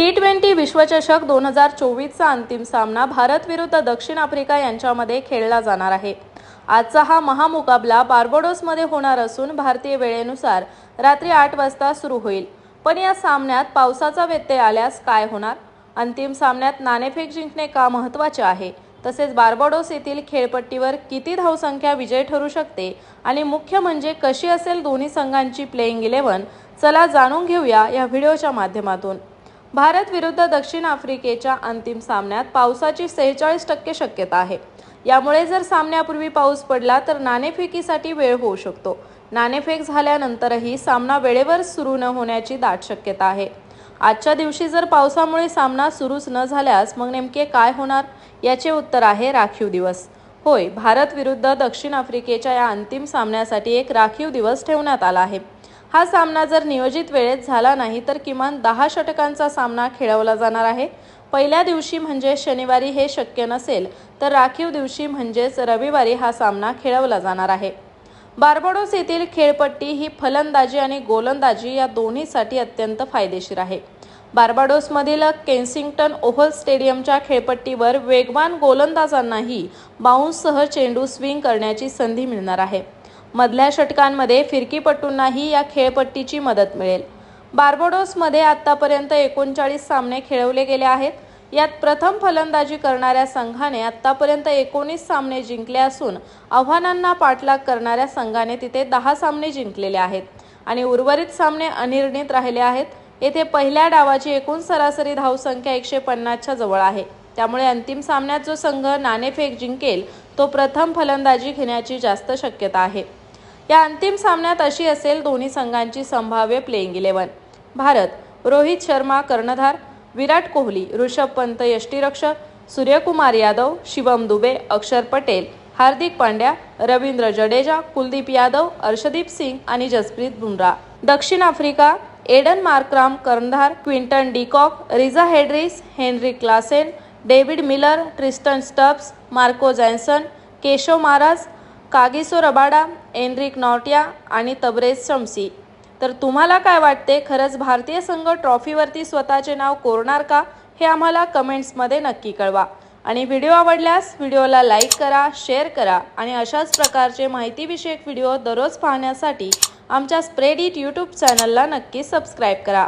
T twenty विश्वचषक दोन हजार चोवीसचा अंतिम सामना भारत विरुद्ध दक्षिण आफ्रिका यांच्यामध्ये खेळला जाणार आहे. आजचा हा महामुकाबला बार्बोडोसमध्ये होणार असून भारतीय वेळेनुसार रात्री आठ वाजता सुरू होईल. पण या सामन्यात पावसाचा व्यत्यय आल्यास काय होणार? अंतिम सामन्यात नाणेफेक जिंकणे का महत्त्वाचे आहे? तसेच बार्बाडोस येथील खेळपट्टीवर किती धावसंख्या विजय ठरू शकते? आणि मुख्य म्हणजे कशी असेल दोन्ही संघांची प्लेईंग इलेव्हन चला जाणून घेऊया या व्हिडिओच्या माध्यमातून. भारत विरुद्ध दक्षिण आफ्रिकेच्या अंतिम सामन्यात पावसाची सेहेचाळीस टक्के शक्यता आहे. यामुळे जर सामन्यापूर्वी पाऊस पडला तर नाणेफेकीसाठी वेळ होऊ शकतो. नाणेफेक झाल्यानंतरही सामना वेळेवर सुरू न होण्याची दाट शक्यता आहे. आजच्या दिवशी जर पावसामुळे सामना सुरूच न झाल्यास मग नेमके काय होणार? याचे उत्तर आहे राखीव दिवस. होय भारत विरुद्ध दक्षिण आफ्रिकेच्या या अंतिम सामन्यासाठी एक राखीव दिवस ठेवण्यात आला आहे. हा सामना जर नियोजित वेळेत झाला नाही तर किमान दहा षटकांचा सामना खेळवला जाणार आहे. पहिल्या दिवशी म्हणजे शनिवारी हे शक्य नसेल तर राखीव दिवशी म्हणजेच रविवारी हा सामना खेळवला जाणार आहे. बार्बाडोस येथील खेळपट्टी ही फलंदाजी आणि गोलंदाजी या दोन्हीसाठी अत्यंत फायदेशीर आहे. बार्बाडोसमधील केन्सिंग्टन ओव्हल स्टेडियमच्या खेळपट्टीवर वेगवान गोलंदाजांनाही बाउन्ससह चेंडू स्विंग करण्याची संधी मिळणार आहे. मधल्या षटकांमध्ये फिरकीपटूंनाही या खेळपट्टीची मदत मिळेल. बार्बोडोसमध्ये आत्तापर्यंत एकोणचाळीस सामने खेळवले गेले आहेत. यात प्रथम फलंदाजी करणाऱ्या संघाने आत्तापर्यंत एकोणीस सामने जिंकले असून आव्हानांना पाठलाग करणाऱ्या संघाने तिथे दहा सामने जिंकलेले आहेत आणि उर्वरित सामने अनिर्णित राहिले आहेत. येथे पहिल्या डावाची एकूण सरासरी धावसंख्या एकशे पन्नासच्या जवळ आहे. त्यामुळे अंतिम सामन्यात जो संघ नाणेफेक जिंकेल तो प्रथम फलंदाजी घेण्याची जास्त शक्यता आहे. या अंतिम सामन्यात अशी असेल दोन्ही संघांची संभाव्य प्लेइंग इलेवन भारत रोहित शर्मा कर्णधार विराट कोहली ऋषभ पंत यष्टीरक्षक सूर्यकुमार यादव शिवम दुबे अक्षर पटेल हार्दिक पांड्या रवींद्र जडेजा कुलदीप यादव अर्षदीप सिंग आणि जसप्रीत बुमरा. दक्षिण आफ्रिका एडन मार्क्राम कर्णधार Quinton de Kock Reeza Hendricks Heinrich Klaasen David Miller Tristan Stubbs Marco Jansen Keshav Maharaj Kagiso Rabada Anrich Nortje आणि तबरेज शमसी. तर तुम्हाला काय वाटते खरंच भारतीय संघ ट्रॉफीवरती स्वतःचे नाव कोरणार का हे आम्हाला कमेंट्समध्ये नक्की कळवा. आणि व्हिडिओ आवडल्यास व्हिडिओला लाईक करा शेअर करा आणि अशाच प्रकारचे माहितीविषयक व्हिडिओ दररोज पाहण्यासाठी आमच्या स्प्रेडिट यूट्यूब चॅनलला नक्की सबस्क्राईब करा.